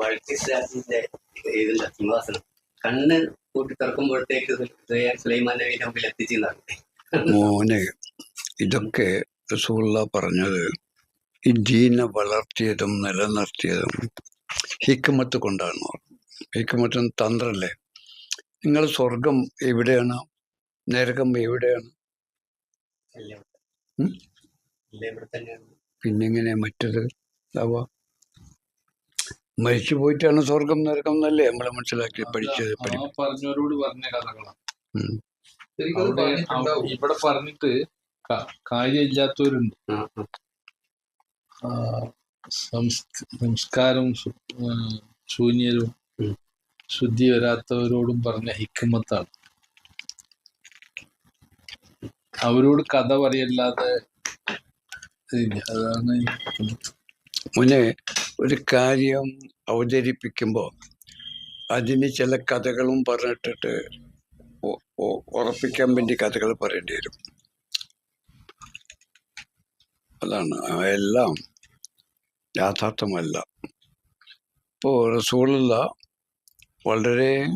വഴക്കിസ്ലാമിന്റെ ഇതില്ല സിംഹാസനം കണ്ണ് കൂട്ടി തുറക്കുമ്പോഴത്തേക്ക് സുലൈമാൻ നബിന്റെ മുമ്പിൽ എത്തിച്ചെന്നാണ് മോനെ ഇതൊക്കെ റസൂള്ള പറഞ്ഞത് ഈ ദീനെ വളർത്തിയതും നിലനിർത്തിയതും ഹിക്കുമത്ത് കൊണ്ടാണ്. ഹിക്കുമത്തും തന്ത്രല്ലേ? നിങ്ങൾ സ്വർഗം എവിടെയാണ്? നരകം എവിടെയാണ്? പിന്നെങ്ങനെ മറ്റത്? ഇതാവുക മരിച്ചു പോയിട്ടാണ് സ്വർഗം നരകം എന്നല്ലേ നമ്മളെ മനസ്സിലാക്കി പഠിച്ചത് പറഞ്ഞവരോട് പറഞ്ഞ കഥകളാണ് ഇവിടെ പറഞ്ഞിട്ട് ക- കാര്യമില്ലാത്തവരുണ്ട്. സംസ്കാരവും ശൂന്യരും ശുദ്ധി വരാത്തവരോടും പറഞ്ഞ ഹിക്കുമത്താണ് അവരോട് കഥ പറയല്ലാതെ അതാണ് മുന്നേ ഒരു കാര്യം അവതരിപ്പിക്കുമ്പോൾ അതിന് ചില കഥകളും പറഞ്ഞിട്ടിട്ട് ഉറപ്പിക്കാൻ വേണ്ടി കഥകൾ പറയേണ്ടി വരും. അതാണ് എല്ലാം യാഥാർത്ഥ്യമല്ല. ഇപ്പോൾ റസൂലുള്ള വളരെ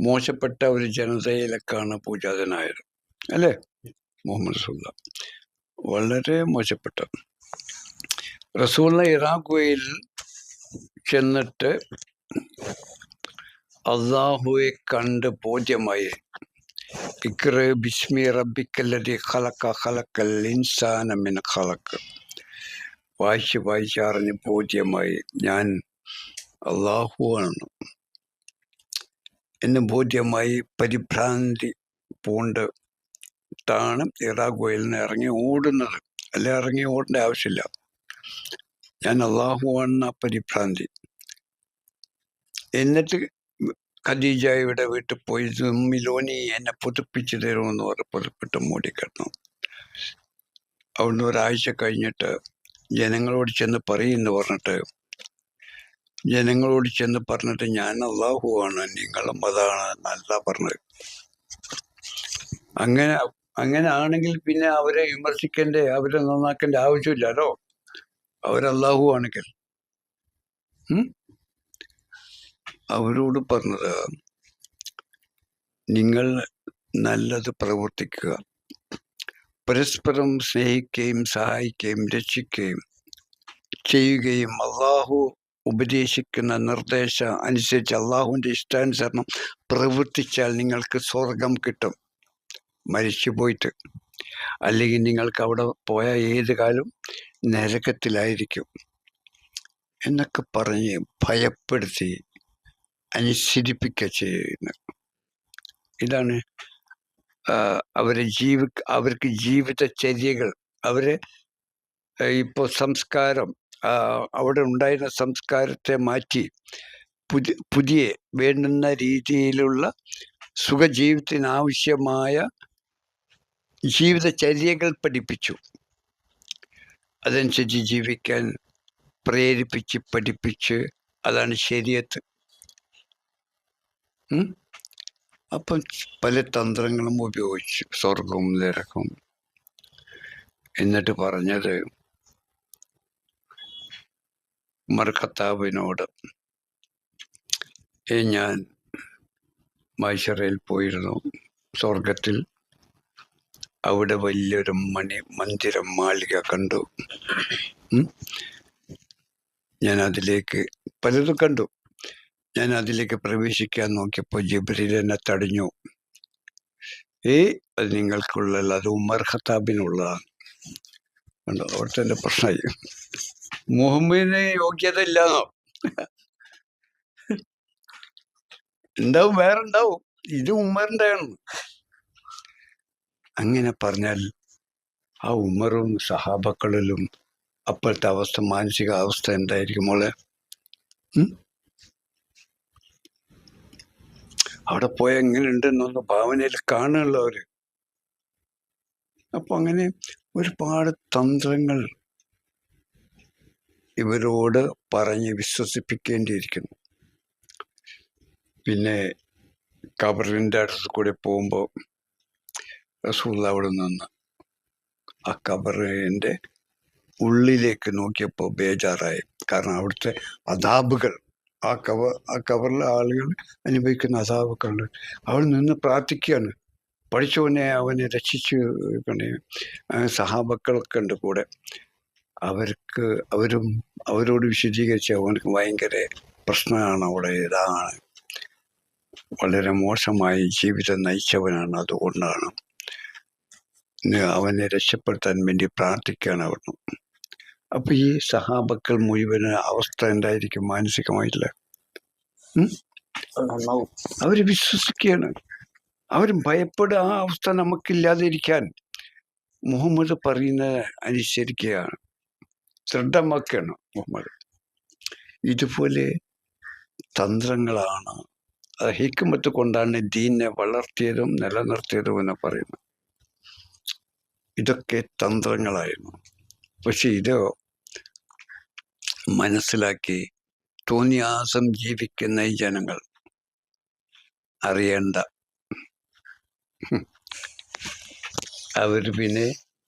മോശപ്പെട്ട ഒരു ജനതയിലേക്കാണ് പൂജാതനായത്. അല്ലേ? മുഹമ്മദ് റസൂള്ള വളരെ മോശപ്പെട്ട. റസൂള്ള ഇറാഖുവയിൽ ചെന്നിട്ട് അള്ളാഹുവെ കണ്ട് ബോധ്യമായി. ഇക്ര ബിസ്മി റബ്ബിക്കല്ലതി ഖലക്ക ഖലക്കൽ ഇൻസാന മിൻ ഖലക്ക് വായിച്ച് വായിച്ചറിഞ്ഞ് ബോധ്യമായി. ഞാൻ അള്ളാഹുവാണ് എന്ന് ബോധ്യമായി പരിഭ്രാന്തി പൂണ്ട് ട്ടാണ് ഇറാഖുവയിൽ നിന്ന് ഇറങ്ങി ഓടുന്നത്. അല്ലെ ഇറങ്ങി ഓടേണ്ട ആവശ്യമില്ല. ഞാൻ അള്ളാഹു എന്ന പരിഭ്രാന്തി. എന്നിട്ട് ഖദീജയുടെ വീട്ടിൽ പോയി മിലോനി എന്നെ പുതുപ്പിച്ചു തരുമെന്ന് പറഞ്ഞ് പുതുപ്പിട്ട് മൂടിക്കിടന്നു അവിടുന്ന് ഒരാഴ്ച കഴിഞ്ഞിട്ട് ജനങ്ങളോട് ചെന്ന് പറയുമെന്ന് പറഞ്ഞിട്ട് ജനങ്ങളോട് ചെന്ന് പറഞ്ഞിട്ട് ഞാൻ അള്ളാഹുവാണ് നിങ്ങളും അതാണ് നല്ല പറഞ്ഞത്. അങ്ങനെ അങ്ങനെ ആണെങ്കിൽ പിന്നെ അവരെ വിമർശിക്കേണ്ടേ അവരെ നന്നാക്കേണ്ട ആവശ്യമില്ലല്ലോ. അവരല്ലാഹു ആണെങ്കിൽ? അവരോട് പറഞ്ഞത് നിങ്ങൾ നല്ലത് പ്രവർത്തിക്കുക. പരസ്പരം സ്നേഹിക്കുകയും സഹായിക്കുകയും രക്ഷിക്കുകയും ചെയ്യുകയും അള്ളാഹു ഉപദേശിക്കുന്ന നിർദ്ദേശം അനുസരിച്ച് അള്ളാഹുവിന്റെ ഇഷ്ടാനുസരണം പ്രവർത്തിച്ചാൽ നിങ്ങൾക്ക് സ്വർഗം കിട്ടും. മരിച്ചു പോയിട്ട് അല്ലെങ്കിൽ നിങ്ങൾക്ക് അവിടെ പോയ ഏത് കാലം? നരകത്തിലായിരിക്കും എന്നൊക്കെ പറഞ്ഞ് ഭയപ്പെടുത്തി അനുസരിപ്പിക്കുക ചെയ്യുന്നു. ഇതാണ് അവരെ ജീവി അവർക്ക് ജീവിതചര്യകൾ അവരെ ഇപ്പോൾ സംസ്കാരം അവിടെ ഉണ്ടായിരുന്ന സംസ്കാരത്തെ മാറ്റി പുതിയ പുതിയ വേണ്ടുന്ന രീതിയിലുള്ള സുഖജീവിതത്തിനാവശ്യമായ ജീവിതചര്യകൾ പഠിപ്പിച്ചു. അതനുസരിച്ച് ജീവിക്കാൻ പ്രേരിപ്പിച്ച് പഠിപ്പിച്ച് അതാണ് ശരിയത്ത് അപ്പം പല തന്ത്രങ്ങളും ഉപയോഗിച്ച് സ്വർഗവും നിരക്കും എന്നിട്ട് പറഞ്ഞത് മർക്കത്താവിനോട് "ഏ, ഞാൻ മൈസറയിൽ പോയിരുന്നു സ്വർഗത്തിൽ അവിടെ വലിയൊരു മണി മന്ദിരം മാളിക കണ്ടു. ഞാൻ അതിലേക്ക് പലതും കണ്ടു. ഞാൻ അതിലേക്ക് പ്രവേശിക്കാൻ നോക്കിയപ്പോൾ ജിബ്രീൽ എന്നെ തടഞ്ഞു. ഏ അത് നിങ്ങൾക്കുള്ളതല്ല അത് ഉമർ ഖത്താബിനുള്ളതാണ് കണ്ടോ അവിടുത്തെ പ്രശ്നമായി. മുഹമ്മദിന് യോഗ്യത ഇല്ലാന്നോ ഉണ്ടാവും വേറെ ഉണ്ടാവും. ഇത് ഉമ്മറിന്റെ ആണ് അങ്ങനെ പറഞ്ഞാൽ ആ ഉമറും സഹാബക്കളിലും അപ്പോഴത്തെ അവസ്ഥ മാനസിക അവസ്ഥ എന്തായിരിക്കും മോളെ? അവിടെ പോയ എങ്ങനെയുണ്ടെന്നൊന്ന് ഭാവനയിൽ കാണുള്ളവര് അവർ. അപ്പൊ അങ്ങനെ ഒരുപാട് തന്ത്രങ്ങൾ ഇവരോട് പറഞ്ഞ് വിശ്വസിപ്പിക്കേണ്ടിയിരിക്കുന്നു. പിന്നെ കബറിന്റെ അടുത്ത് കൂടെ പോകുമ്പോൾ റസൂൽ അവിടെ നിന്ന് ആ കബറിന്റെ ഉള്ളിലേക്ക് നോക്കിയപ്പോൾ ബേജാറായി. കാരണം അവിടുത്തെ അതാബുകൾ ആ കവർ ആ കവറിലെ ആളുകൾ അനുഭവിക്കുന്ന അതാബുകളുണ്ട് അവിടെ നിന്ന് പ്രാർത്ഥിക്കുകയാണ്. പഠിച്ചവനെ അവനെ രക്ഷിച്ചു സഹാബക്കളൊക്കെ ഉണ്ട് കൂടെ. അവർക്ക് അവരും അവരോട് വിശദീകരിച്ച് അവനക്ക് ഭയങ്കര പ്രശ്നമാണ് അവിടെ. ഇതാണ് വളരെ മോശമായി ജീവിതം നയിച്ചവനാണ് അതുകൊണ്ടാണ്. അവനെ രക്ഷപ്പെടുത്താൻ വേണ്ടി പ്രാർത്ഥിക്കുകയാണ് അവിടുന്ന്. അപ്പൊ ഈ സഹാബക്കൾ മുഴുവൻ അവസ്ഥ എന്തായിരിക്കും മാനസികമായിട്ടില്ല? അവർ വിശ്വസിക്കുകയാണ്. അവർ ഭയപ്പെടുക ആ അവസ്ഥ നമുക്കില്ലാതിരിക്കാൻ മുഹമ്മദ് പറയുന്നത് അനുസരിക്കുകയാണ്. ശ്രദ്ധമാക്കുകയാണ് മുഹമ്മദ്. ഇതുപോലെ തന്ത്രങ്ങളാണ് ഹിക്കുമത്ത് കൊണ്ടാണ് ദീനെ വളർത്തിയതും നിലനിർത്തിയതും എന്ന് പറയുന്നത്. ഇതൊക്കെ തന്ത്രങ്ങളായിരുന്നു. പക്ഷെ ഇത് മനസ്സിലാക്കി തോന്നിയാസം ജീവിക്കുന്ന ഈ ജനങ്ങൾ അറിയേണ്ട. അവർ പിന്നെ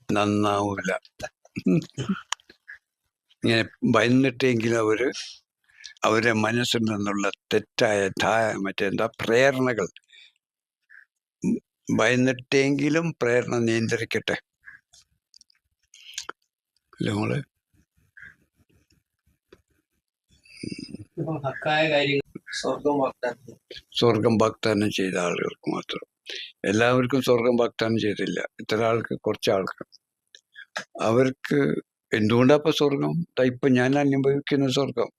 നന്നാവൂല. ഇങ്ങനെ ഭയന്നിട്ടെങ്കിലും അവർ അവരെ മനസ്സിൽ നിന്നുള്ള തെറ്റായ മറ്റെന്താ പ്രേരണകൾ ഭയന്നിട്ടെങ്കിലും പ്രേരണ നിയന്ത്രിക്കട്ടെ. അല്ലേ മോളെ സ്വർഗം വാഗ്ദാനം. ചെയ്ത ആളുകൾക്ക് മാത്രം. എല്ലാവർക്കും സ്വർഗം വാഗ്ദാനം ചെയ്തില്ല. ഇത്ര ആൾക്ക് കുറച്ച് ആൾക്ക്. അവർക്ക് എന്തുകൊണ്ടാ ഇപ്പൊ സ്വർഗം? ഇപ്പൊ ഞാൻ അനുഭവിക്കുന്ന സ്വർഗം.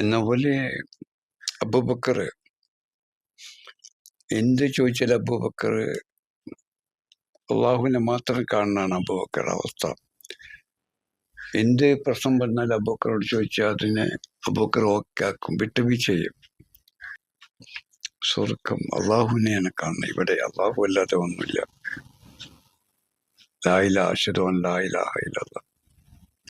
എന്ന പോലെ അബുബക്കർ എന്ത് ചോദിച്ചാൽ അബുബക്കർ അള്ളാഹുവിനെ മാത്രം കാണാനാണ് അബൂബക്കർ അവസ്ഥ. എന്ത് പ്രശ്നം വന്നാൽ അബൂക്കറോട് ചോദിച്ചാൽ അതിനെ അബൂക്കർ ഓക്കെ ആക്കും വിട്ടുവീ ചെയ്യും. സ്വർഗം അള്ളാഹുവിനെയാണ് കാണുന്നത്. ഇവിടെ അള്ളാഹു അല്ലാതെ ഒന്നുമില്ല. ലായില അഷദോൻ ലായില ഇല്ലല്ലാഹ്